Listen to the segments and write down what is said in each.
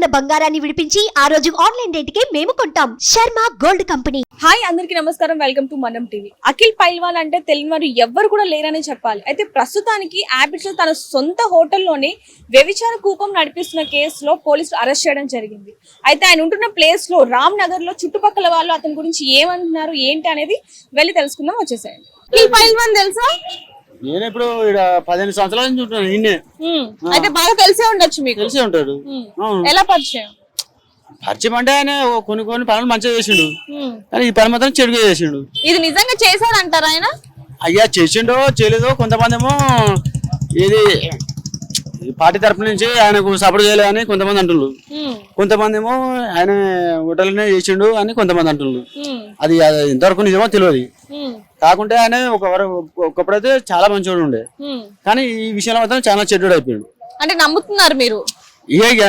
ఉన్న బంగారాన్ని విడిపించి ఆ రోజు ఆన్లైన్ రేటుకే మేము కొంటాం. Sharma gold company. హాయ్ అందరికీ నమస్కారం. Welcome to Manam TV. Akhil Pailwan అంటే తెలియని వారు ఎవ్వరు కూడా లేరని చెప్పాలి. అయితే ప్రస్తుతానికి యాబిట్స్లో తన సొంత హోటల్లోనే వ్యభిచార కూపం నడిపిస్తున్న కేసులో పోలీసులు అరెస్ట్ చేయడం జరిగింది. అయితే ఆయన ఉంటున్న ప్లేస్లో రామ్ నగర్లో చుట్టుపక్కల వాళ్ళు అతని గురించి ఏమంటున్నారు ఏంటి అనేది వెళ్ళి తెలుసుకుందాం వచ్చేసేయండి. అఖిల్ పైల్వాన్ తెలుసా? నేను ఇప్పుడు ఇక్కడ పదిహేను సంవత్సరాల నుంచి ఉంటున్నాను నిన్నే. అయితే బాగా తెలిసే ఉండొచ్చు మీకు తెలిసే ఉంటాడు. ఎలా పరిచయం పరిచయం అంటే ఆయన కొన్ని కొన్ని పనులు మంచిగా చేసిండు. కానీ ఈ పని మాత్రం చెడుగా చేసిండు ఇది నిజంగా చేశారంటారా ఆయన అయ్యా చేసిండో చేయలేదో కొంతమంది ఏమో ఇది పార్టీ తరపు నుంచి ఆయనకు సపోర్ట్ చేయలే అని కొంతమంది అంటున్నారు. కొంతమంది ఏమో ఆయన హోటల్నే చేసిండు అని కొంతమంది అంటున్నారు. అది ఎంతవరకు నిజమో తెలియదు. కాకుంటే ఆయన ఒక ఒకప్పుడైతే చాలా మంచివాడు ఉండే. కానీ ఈ విషయంలో మాత్రం చాలా చెడ్డు అయిపోయాడు. అంటే నమ్ముతున్నారు మీరు?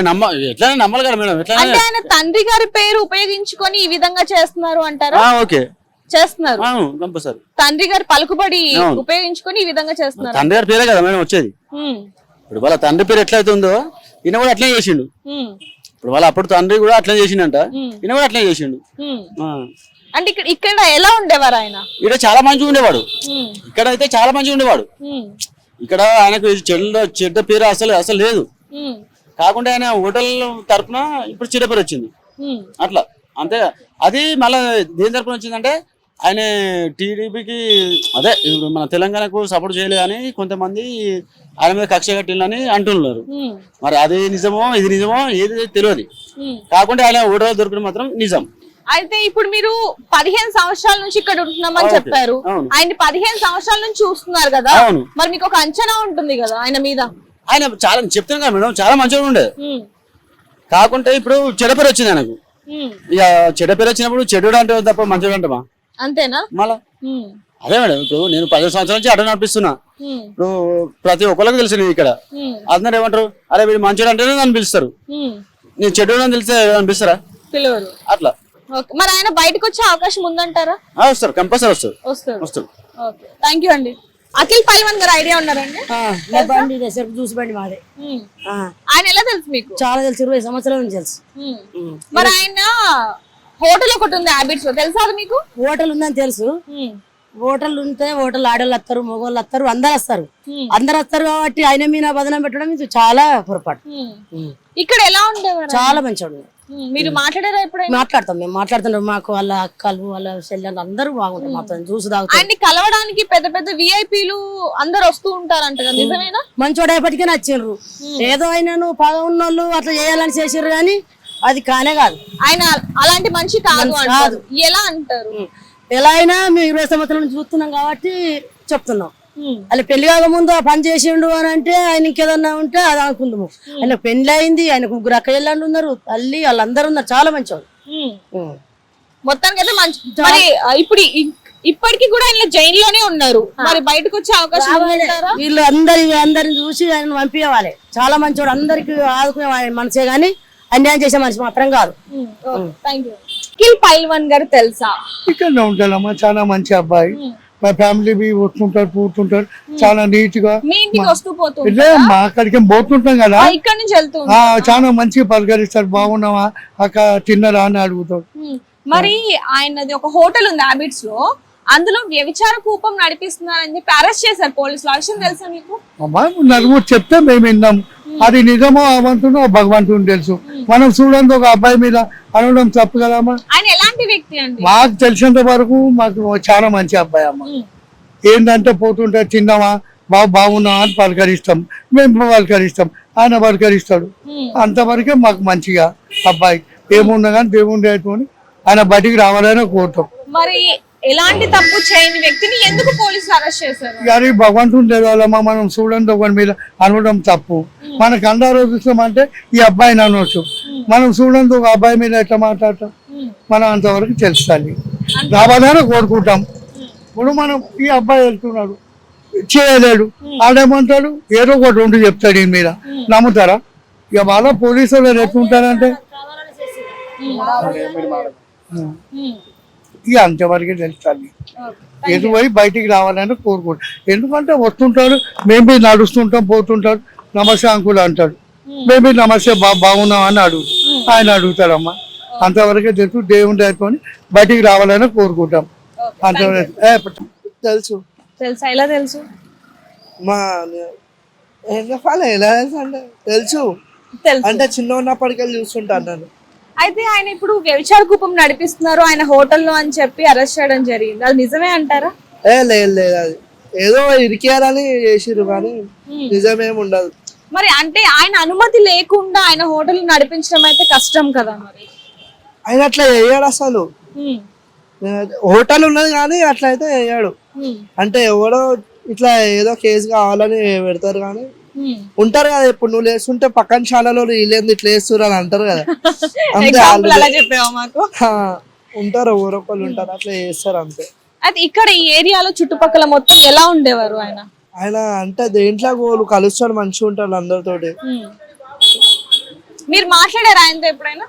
నమ్మ ఎట్లా నమ్మాలి కదా మేడం ఎట్లా అంటే ఆయన తండ్రి గారి పేరు ఉపయోగించుకొని ఈ విధంగా చేస్తున్నారు అంటారా? ఓకే. చేస్తున్నారు. కంపల్సరీ. తండ్రి గారి పలుకుబడి. ఉపయోగించుకొని ఈ విధంగా చేస్తున్నారు. తండ్రి గారి పేరే కదా మేడం వచ్చేది. ఇప్పుడు వాళ్ళ తండ్రి పేరు ఎట్లయితే ఉందో ఈయన కూడా అట్లే చేసిండు. ఇప్పుడు వాళ్ళ అప్పుడు తండ్రి కూడా అట్లే చేసిండంట. ఈయన కూడా అట్లే చేసిండు. అంటే ఇక్కడ ఇక్కడ ఎలా ఉండేవారు ఆయన ఈడ చాలా మంచిగా ఉండేవాడు. ఇక్కడ అయితే చాలా మంచిగా ఉండేవాడు. ఇక్కడ ఆయనకు చెడ్డ చెడ్డ పేరు అసలు అసలు లేదు. కాకుండా ఆయన హోటల్ తరపున ఇప్పుడు చెడ్డ పేరు వచ్చింది. అట్లా అంతే అది మళ్ళీ దేని తరపున వచ్చిందంటే ఆయన టీడీపీకి అదే మన తెలంగాణకు సపోర్ట్ చేయలేదు అని కొంతమంది ఆయన మీద కక్ష కట్టిందని అంటున్నారు. మరి అది నిజమో ఇది నిజమో ఏది తెలియదు. కాకుండా ఆయన ఓడలు దొరకడం మాత్రం నిజం అయితే ఇప్పుడు మీరు పదిహేను సంవత్సరాల నుంచి ఇక్కడ ఉంటున్నామని. చెప్పారు. ఆయన పదిహేను సంవత్సరాల నుంచి చూస్తున్నారు కదా. మరి మీకు ఒక అంచనా ఉంటుంది కదా ఆయన మీద ఆయన చాలా చెప్తాను కదా మేడం చాలా మంచిగా ఉండే. కాకుంటే ఇప్పుడు చెడ్డ పేరు వచ్చింది ఆయనకు. ఇక చెడ్డ పేరు వచ్చినప్పుడు చెడు అంటే తప్ప మంచిగా అంటమా అంతేనా మళ్ళా. అదే మేడం ఇప్పుడు నేను పదిహేను సంవత్సరాల నుంచి అడ్డ నడిపిస్తున్నా. ఇప్పుడు ప్రతి ఒక్కరికి తెలుసు నేను ఇక్కడ. అందరు ఏమంటారు అరే వీడు మంచోడు అంటేనే నన్ను పిలుస్తారు హ్మ్. నేను చెడు అని తెలిస్తే అనిపిస్తారా అట్లా మరి ఆయన బయటకు వచ్చే అవకాశం ఉందంటారా? ఆ, వస్తారు. కంపల్సరీ వస్తారు. వస్తారు. థ్యాంక్ యూ అండి. అఖిల్ పైల్వాన్ గారు ఐడియా ఉన్నారండి? బండి చూసి బండి మాదే. ఆయన ఎలా తెలుసు మీకు? చాలా తెలుసు. ఇరవై సంవత్సరాల నుంచి తెలుసు. మరి ఆయన హోటల్ ఒకటి ఉంది హ్యాబిట్స్ తెలుసా మీకు? హోటల్ ఉందని తెలుసు. హోటల్ ఉంటే హోటల్ ఆడవాళ్ళు వస్తారు మగవాళ్ళు వస్తారు అందరు వస్తారు. అందరు వస్తారు కాబట్టి ఆయన మీద బదనం పెట్టడం చాలా పొరపాటు. ఇక్కడ ఎలా ఉండేవారు చాలా మంచివాడు హ్మ్. మీరు మాట్లాడారా ఎప్పుడైనా? మాట్లాడతాం మేము మాట్లాడుతున్నాం మాకు వాళ్ళ అక్కలు వాళ్ళ చెల్లెలు అందరూ బాగుంటారు మాతో. జ్యూస్ ఆయన్ని కలవడానికి పెద్ద పెద్ద విఐపీలు అందరు వస్తూ ఉంటారంట కదా నిజమేనా? మంచోడు అయిపోయి నచ్చిండ్రు ఏదో అయినాను పగ ఉన్నోళ్ళు అట్లా చేయాలని చేసిర్రు కానీ అది కానే కాదు. ఆయన అలాంటి మనిషి కాదు అంటారు. ఎలా అంటారు? ఎలా అయినా మేము ఇరవై సంవత్సరాల నుంచి చూస్తున్నాం కాబట్టి చెప్తున్నాం. అలా పెళ్ళి కాకముందు ఆ పని చేసిండు అని అంటే ఆయన ఇంకేదన్నా ఉంటే అది అనుకుందాము. ఆయన పెళ్ళి అయింది ఆయనకు ముగ్గురు అక్క ఇళ్ళండు ఉన్నారు తల్లి వాళ్ళందరూ ఉన్నారు చాలా మంచివాడు హ్మ్. మొత్తానికి అయితే మంచి మరి ఇప్పుడు ఇప్పటికి కూడా ఆయన జైన్లోనే ఉన్నారు మరి బయటకు వచ్చే అవకాశం వీళ్ళు అందరి అందరిని చూసి ఆయన పంపించాలి చాలా మంచివాడు అందరికి ఆదుకునే ఆయన మనసే గాని అన్యాయం చేసే మనిషి మాత్రం కాదు. థ్యాంక్ యూ కిల్ పైల్వాన్ గారు తెలుసా? ఇక్కడనే ఉంటాడమ్మా చాలా మంచి అబ్బాయి. మా ఫ్యామిలీ బి వస్తుంటారు పోతుంటారు. చాలా నీట్గా మీ అక్కడికి పోతుంటాం కదా. ఆ, ఇక్కడ నుంచి వెళ్తూ ఆ చాలా మంచిగా పలకరిస్తారు బాగున్నావా? అక్క తిన్నరా అని అడుగుతాడు. మరి ఆయనది ఒక హోటల్ ఉంది హ్యాబిట్స్లో అందులో వ్యభిచార కూపం నడిపిస్తున్నారని చెప్పి అరెస్ట్ చేశారు పోలీసులు. ఆ విషయం తెలుసా మీకు? నలుగురు చెప్తే మేము విన్నాం. అది నిజమో అవంతునో భగవంతుని తెలుసు. మనం చూడండి ఒక అబ్బాయి మీద అనడం తప్పు కదమ్మా? మాకు తెలిసినంత వరకు మాకు చాలా మంచి అబ్బాయి అమ్మ. ఏంటంటే పోతుంటే తిన్నావా? బాగు బాగున్నావా అని పలకరిస్తాం. మేము పలకరిస్తాం. ఆయన పలకరిస్తాడు. అంతవరకే మాకు మంచిగా అబ్బాయి. ఏమున్నా కానీ దయతోని ఆయన బయటికి రావాలని కోరుతాం. మరి ఎలాంటి తప్పు చేయని వ్యక్తిని ఎందుకు పోలీసులు అరెస్ట్ చేశారు? కానీ భగవంతుని దేవాలమ్మా మనం చూడండి ఒకరి మీద అనడం తప్పు. మనకు అందరూ చూస్తామంటే ఈ అబ్బాయిని అనవచ్చు మనం చూడండి ఒక అబ్బాయి మీద ఎట్లా మాట్లాడతాం? ఉమ్. మనం అంతవరకు తెలుస్తుంది రావాలని కోరుకుంటాం. ఇప్పుడు మనం ఈ అబ్బాయి వెళ్తున్నాడు. చేయలేడు. ఆడేమంటాడు? ఏదో ఒకటి రెండు చెప్తాడు ఈ మీద. నమ్ముతారా? ఇక వాళ్ళ పోలీసు వాళ్ళు ఎట్లుంటారంటే. ఇక అంతవరకే తెలుస్తుంది ఓకే. ఎటు పోయి బయటికి రావాలని కోరుకుంటాడు ఎందుకంటే వస్తుంటాడు మేము నడుస్తుంటాం పోతుంటాడు నమస్తే అంకుల్ అంటాడు. మేము. నమస్తే బా బాగున్నాం అని అడుగు ఆయన అడుగుతాడమ్మా. అంతవరకే తెలుసు దేవుని దయతోని బయటికి రావాలని కోరుకుంటాం. అంతవరకు. తెలుసు. తెలుసా? ఎలా తెలుసు? మా ఎలా తెలుసు అంటే తెలుసు. తెలుసు. అంటే చిన్న ఉన్నప్పటికెళ్ళి చూస్తుంటాను నేను. అయితే ఆయన ఇప్పుడు వ్యభిచార కూపం నడిపిస్తున్నారు. ఆయన హోటల్లో అని చెప్పి అరెస్ట్ చేయడం జరిగింది. అది నిజమే అంటారా? ఏ లేదు లేదు. అది ఏదో ఇరికేయాలని చేసిర్రు కానీ నిజమేం ఉండదు. మరి అంటే ఆయన అనుమతి లేకుండా ఆయన హోటల్ నడిపించడం అయితే కష్టం కదా మరి. ఆయన అట్లా వేయడు అసలు. ఉమ్, హోటల్ ఉన్నది కానీ అట్లా అయితే వేయడు ఉమ్, అంటే ఎవడో ఇట్లా ఏదో కేసు కావాలని పెడతారు కానీ. ఉంటారు కదా ఇప్పుడు నువ్వు లేస్తుంటే పక్కన శాలలో వీళ్ళేంది ఇట్లా వేస్తున్నారు అని అంటారు కదా. అంతే వాళ్ళు- ఉంటారు ఊరొక్కళ్ళు ఉంటారు అట్లా చేస్తారు అంతే. అయితే ఇక్కడ ఈ ఏరియాలో చుట్టుపక్కల మొత్తం ఎలా ఉండేవారు ఆయన? ఆయన అంటే దేంట్లో గోలు కలుస్తాడు మంచిగా ఉంటాడు అందరితోటి. మీరు మాట్లాడారు ఆయనతో ఎప్పుడైనా?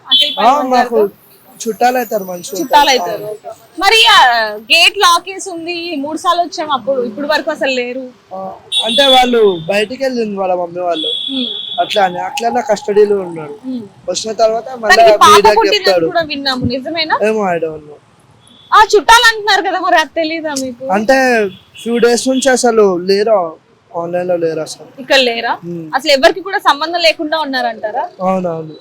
చుట్టాలు అవుతారు మంచిగా చుట్టాలు అవుతారు మరి గేట్ లాక్ వేసి ఉంది మూడు సార్లు వచ్చాం అప్పుడు ఇప్పుడు వరకు అసలు లేరు. అంటే వాళ్ళు బయటికి వెళ్ళింది వాళ్ళ మమ్మీ వాళ్ళు. అట్లా అని అట్లా కస్టడీలో ఉన్నాడు. వచ్చిన తర్వాత మళ్ళీ మీడియాకి చెప్తాడు. కూడా విన్నాము నిజమేనా? ఏమో ఆ చుట్టాలు అంటున్నారు కదా మరి అది తెలీదా మీకు? అంటే ఫ్యూ డేస్ నుంచి అసలు లేరు? ఆన్లైన్లో లేరు అసలు? ఇక్కడ లేరా? అసలు ఎవరికి కూడా సంబంధం లేకుండా ఉన్నారంటారా? అవునవును.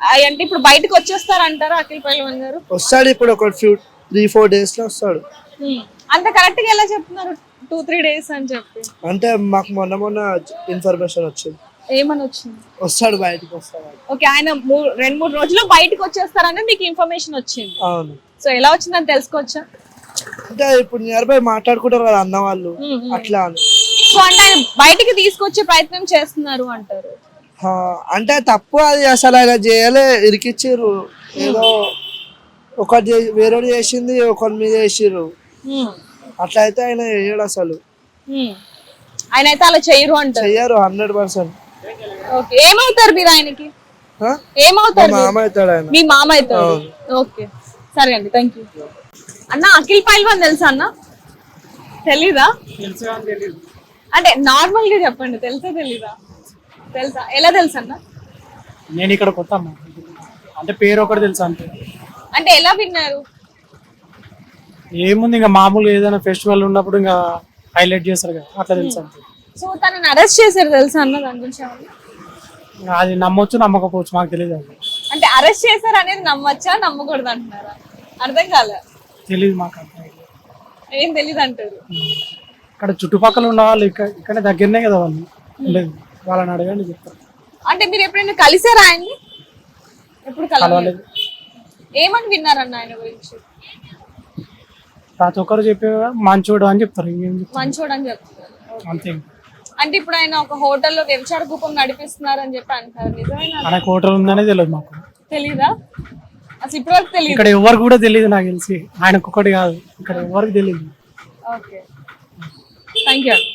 అంటే ఇప్పుడు బయటకు వచ్చేస్తారంటారా అఖిల్ పైల్వాన్ గారు? వస్తాడు ఇప్పుడు ఒక ఫ్యూ త్రీ ఫోర్ డేస్లో వస్తాడు. అంత కరెక్ట్గా ఎలా చెప్తున్నారు? టూ త్రీ డేస్ అని చెప్పి. అంటే మాకు మొన్న మొన్న ఇన్ఫర్మేషన్ వచ్చింది. ఏమని వచ్చింది? వస్తాడు బయటికి వస్తాడు. ఓకే ఆయన రెండు మూడు రోజుల్లో బయటకు వచ్చేస్తారని మీకు ఇన్ఫర్మేషన్ వచ్చింది. అవును. సో ఎలా వచ్చిందని తెలుసుకోవచ్చా? అంటే ఇప్పుడు నియర్ బై మాట్లాడుకుంటారు కదా అన్న వాళ్ళు. అట్లా అని. సో అంటే ఆయన బయటికి తీసుకొచ్చే ప్రయత్నం చేస్తున్నారు అంటారు. అంటే తప్పు అది అసలు ఆయన చేయలే ఇరికిచ్చిర్రు. ఏదో ఒకటి వేరేది చేసింది ఒకరి మీద వేసిర్రు ఉమ్, అట్లా అయితే ఆయన చేయడు అసలు. ఆయన అయితే అలా చేయరు అంటారు. చెయ్యరు హండ్రెడ్ పర్సెంట్. ఓకే. ఏమవుతారు మీరు ఆయనకి? ఏమవుతారు? మామ అవుతాడు ఆయన. మీ మామ అవుతారు ఓకే. సరే అండి థ్యాంక్ యూ అన్న అఖిల్ పైల్వాన్ తెలుసా అన్న? తెలీదా? అంటే నార్మల్గా చెప్పండి తెలుసా తెలీదా? తెలుసా? ఎలా తెలుసు అన్న? నేను ఇక్కడ కొత్త అమ్మ. అంటే పేరు ఒకటి తెలుసు అంతే. అంటే ఎలా విన్నారు? ఏముంది ఇంకా మామూలుగా ఏదైనా ఫెస్టివల్ ఉన్నప్పుడు ఇంకా హైలైట్ చేస్తారు కదా అట్లా తెలుసు అంతే. సో తనని అరెస్ట్ చేశారు తెలుసా అన్న దాని గురించి ఏమన్నా? ఇంకా అది నమ్మొచ్చు నమ్మకపోవచ్చు మాకు తెలియదు అది. అంటే అరెస్ట్ చేశారు అనేది నమ్మచ్చా నమ్మకూడదు అంటున్నారా? అర్థం కాలే. తెలియదు మాకు అంత idea. ఏం తెలియదు అంటారు? ఇక్కడ చుట్టుపక్కల ఉన్న వాళ్ళు ఇక్కడ ఇక్కడ దగ్గరనే కదా వాళ్ళు. ఉండేది. వాళ్ళని అడగండి చెప్తారు అంటే మీరు ఎప్పుడైనా కలిసారా ఆయన్ని? ఎప్పుడు కలవలేదు? ఏమని విన్నారన్న ఆయన గురించి? ప్రతి ఒక్కరు చెప్పే మంచోడు అని చెప్తారు ఇంకేం చెప్తారు? మంచోడు అని చెప్తున్నారు అంతే. అంటే ఇప్పుడు ఆయన ఒక హోటల్లో వ్యభిచార కూపం నడిపిస్తున్నారు అని చెప్పి అంటారు. నిజమేనా? మనకు హోటల్ ఉందనే తెలియదు మాకు. తెలీదా? అసలు ఇప్పటివరకు తెలియదు ఇక్కడ ఎవరు కూడా తెలియదు నాకు తెలిసి. ఆయనకు ఒకటి కాదు ఇక్కడ ఎవరికి తెలియదు ఓకే. Thank you